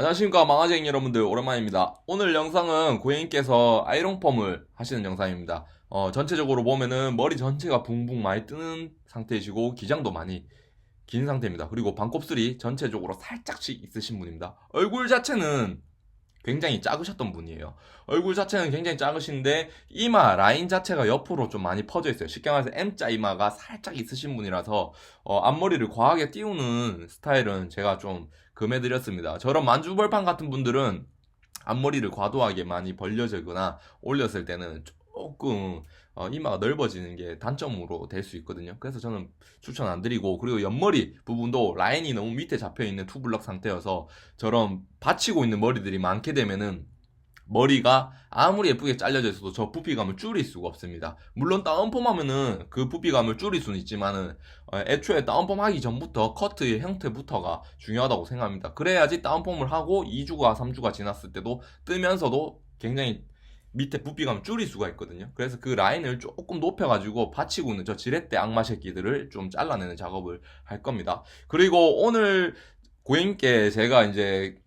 안녕하십니까 망아쟁이 여러분들 오랜만입니다. 오늘 영상은 고객님께서 아이롱펌을 하시는 영상입니다. 어, 전체적으로 보면은 머리 전체가 붕붕 많이 뜨는 상태이시고 기장도 많이 긴 상태입니다. 그리고 반곱슬이 전체적으로 살짝씩 있으신 분입니다. 얼굴 자체는 굉장히 작으셨던 분이에요. 얼굴 자체는 굉장히 작으신데 이마 라인 자체가 옆으로 좀 많이 퍼져 있어요. 쉽게 말해서 M자 이마가 살짝 있으신 분이라서 어, 앞머리를 과하게 띄우는 스타일은 제가 좀 금해드렸습니다. 저런 만주벌판 같은 분들은 앞머리를 과도하게 많이 벌려지거나 올렸을 때는 조금 어, 이마가 넓어지는 게 단점으로 될 수 있거든요. 그래서 저는 추천 안 드리고 그리고 옆머리 부분도 라인이 너무 밑에 잡혀 있는 투블럭 상태여서 저런 받치고 있는 머리들이 많게 되면은 머리가 아무리 예쁘게 잘려져 있어도 저 부피감을 줄일 수가 없습니다. 물론 다운펌 하면은 그 부피감을 줄일 수는 있지만은 어, 애초에 다운펌 하기 전부터 커트의 형태부터가 중요하다고 생각합니다. 그래야지 다운펌을 하고 2주가 3주가 지났을 때도 뜨면서도 굉장히 밑에 부피감을 줄일 수가 있거든요. 그래서 그 라인을 조금 높여가지고 받치고 있는 저 지렛대 악마 새끼들을 좀 잘라내는 작업을 할 겁니다. 그리고 오늘 고객님께 제가 이제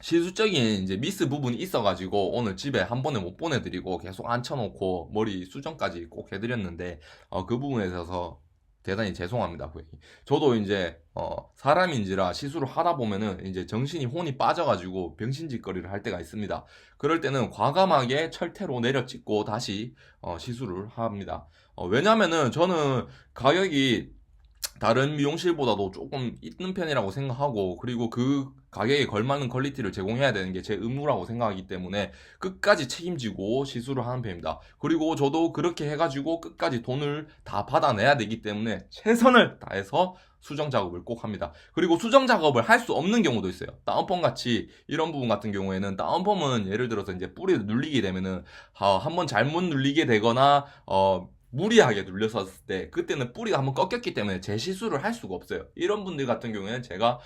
실수적인 이제 미스 부분이 있어가지고 오늘 집에 한 번에 못 보내드리고 계속 앉혀놓고 머리 수정까지 꼭 해드렸는데 어, 그 부분에 있어서 대단히 죄송합니다, 고객님. 저도 이제 어, 사람인지라 시술을 하다 보면은 이제 정신이 혼이 빠져가지고 병신짓거리를 할 때가 있습니다. 그럴 때는 과감하게 철퇴로 내려찍고 다시 어, 시술을 합니다. 어, 왜냐면은 저는 가격이 다른 미용실보다도 조금 있는 편이라고 생각하고 그리고 그 가격에 걸맞는 퀄리티를 제공해야 되는 게 제 의무라고 생각하기 때문에 끝까지 책임지고 시술을 하는 편입니다. 그리고 저도 그렇게 해가지고 끝까지 돈을 다 받아내야 되기 때문에 최선을 다해서 수정 작업을 꼭 합니다. 그리고 수정 작업을 할 수 없는 경우도 있어요. 다운펌 같이 이런 부분 같은 경우에는 다운펌은 예를 들어서 이제 뿌리를 눌리게 되면은 어, 한번 잘못 눌리게 되거나 어, 무리하게 눌렸었을 때 그때는 뿌리가 한번 꺾였기 때문에 재시술을 할 수가 없어요. 이런 분들 같은 경우에는 제가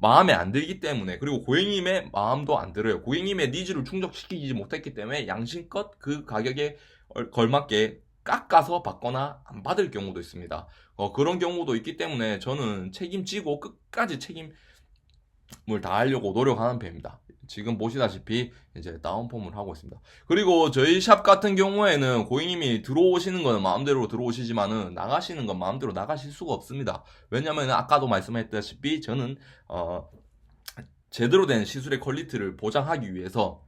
마음에 안 들기 때문에 그리고 고객님의 마음도 안 들어요. 고객님의 니즈를 충족시키지 못했기 때문에 양심껏 그 가격에 얼- 걸맞게 깎아서 받거나 안 받을 경우도 있습니다. 어, 그런 경우도 있기 때문에 저는 책임지고 끝까지 책임을 다하려고 노력하는 편입니다. 지금 보시다시피 이제 다운펌을 하고 있습니다. 그리고 저희 샵 같은 경우에는 고객님이 들어오시는 거는 마음대로 들어오시지만은 나가시는 건 마음대로 나가실 수가 없습니다. 왜냐면 아까도 말씀했다시피 저는 어 제대로 된 시술의 퀄리티를 보장하기 위해서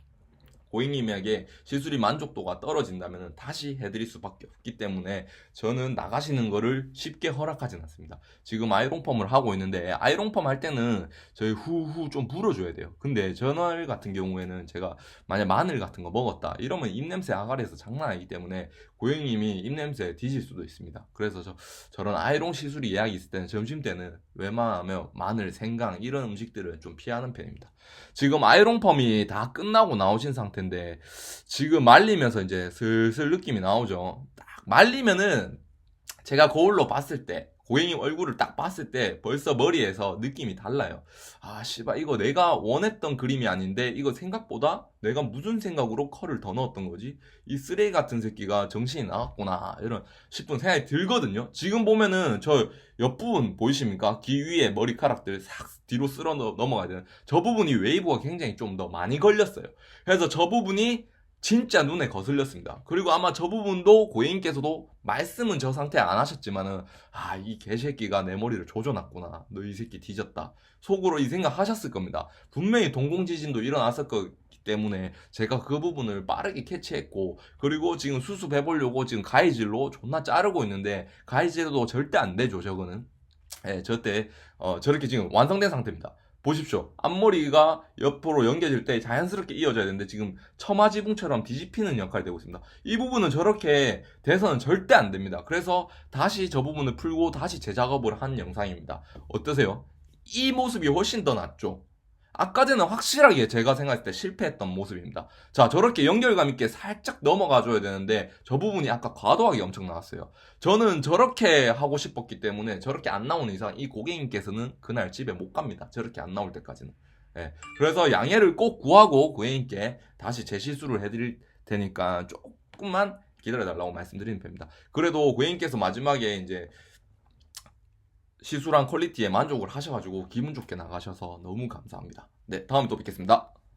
고객님에게 시술이 만족도가 떨어진다면 다시 해드릴 수밖에 없기 때문에 저는 나가시는 거를 쉽게 허락하진 않습니다. 지금 아이롱펌을 하고 있는데 아이롱펌 할 때는 저희 후후 좀 불어줘야 돼요. 근데 전월 같은 경우에는 제가 만약 마늘 같은 거 먹었다 이러면 입냄새 아가리에서 장난 아니기 때문에 고객님이 입냄새 뒤질 수도 있습니다. 그래서 저 저런 아이롱 시술이 예약이 있을 때는 점심 때는 웬만하면 마늘, 생강 이런 음식들은 좀 피하는 편입니다. 지금 아이롱펌이 다 끝나고 나오신 상태 인데 지금 말리면서 이제 슬슬 느낌이 나오죠. 딱 말리면은 제가 거울로 봤을 때 고객님 얼굴을 딱 봤을 때 벌써 머리에서 느낌이 달라요. 아, 씨발, 이거 내가 원했던 그림이 아닌데, 이거 생각보다 내가 무슨 생각으로 컬을 더 넣었던 거지? 이 쓰레기 같은 새끼가 정신이 나갔구나. 이런 싶은 생각이 들거든요. 지금 보면은 저 옆부분 보이십니까? 귀 위에 머리카락들 싹 뒤로 쓸어 넣- 넘어가야 되는 저 부분이 웨이브가 굉장히 좀 더 많이 걸렸어요. 그래서 저 부분이 진짜 눈에 거슬렸습니다. 그리고 아마 저 부분도 고객님께서도 말씀은 저 상태에 안 하셨지만은 아, 이 개새끼가 내 머리를 조져놨구나. 너 이 새끼 뒤졌다. 속으로 이 생각 하셨을 겁니다. 분명히 동공지진도 일어났을 거기 때문에 제가 그 부분을 빠르게 캐치했고, 그리고 지금 수습해보려고 지금 가위질로 존나 자르고 있는데, 가위질도 절대 안 되죠, 저거는. 예, 저때, 어, 저렇게 지금 완성된 상태입니다. 보십시오. 앞머리가 옆으로 연결될 때 자연스럽게 이어져야 되는데 지금 처마 지붕처럼 뒤집히는 역할이 되고 있습니다. 이 부분은 저렇게 돼서는 절대 안 됩니다. 그래서 다시 저 부분을 풀고 다시 재작업을 한 영상입니다. 어떠세요? 이 모습이 훨씬 더 낫죠? 아까 전에 확실하게 제가 생각했을 때 실패했던 모습입니다. 자, 저렇게 연결감 있게 살짝 넘어가 줘야 되는데 저 부분이 아까 과도하게 엄청 나왔어요. 저는 저렇게 하고 싶었기 때문에 저렇게 안 나오는 이상 이 고객님께서는 그날 집에 못 갑니다. 저렇게 안 나올 때까지는. 예. 그래서 양해를 꼭 구하고 고객님께 다시 재시술을 해드릴 테니까 조금만 기다려달라고 말씀드리는 편입니다. 그래도 고객님께서 마지막에 이제 시술한 퀄리티에 만족을 하셔가지고 기분 좋게 나가셔서 너무 감사합니다. 네, 다음에 또 뵙겠습니다.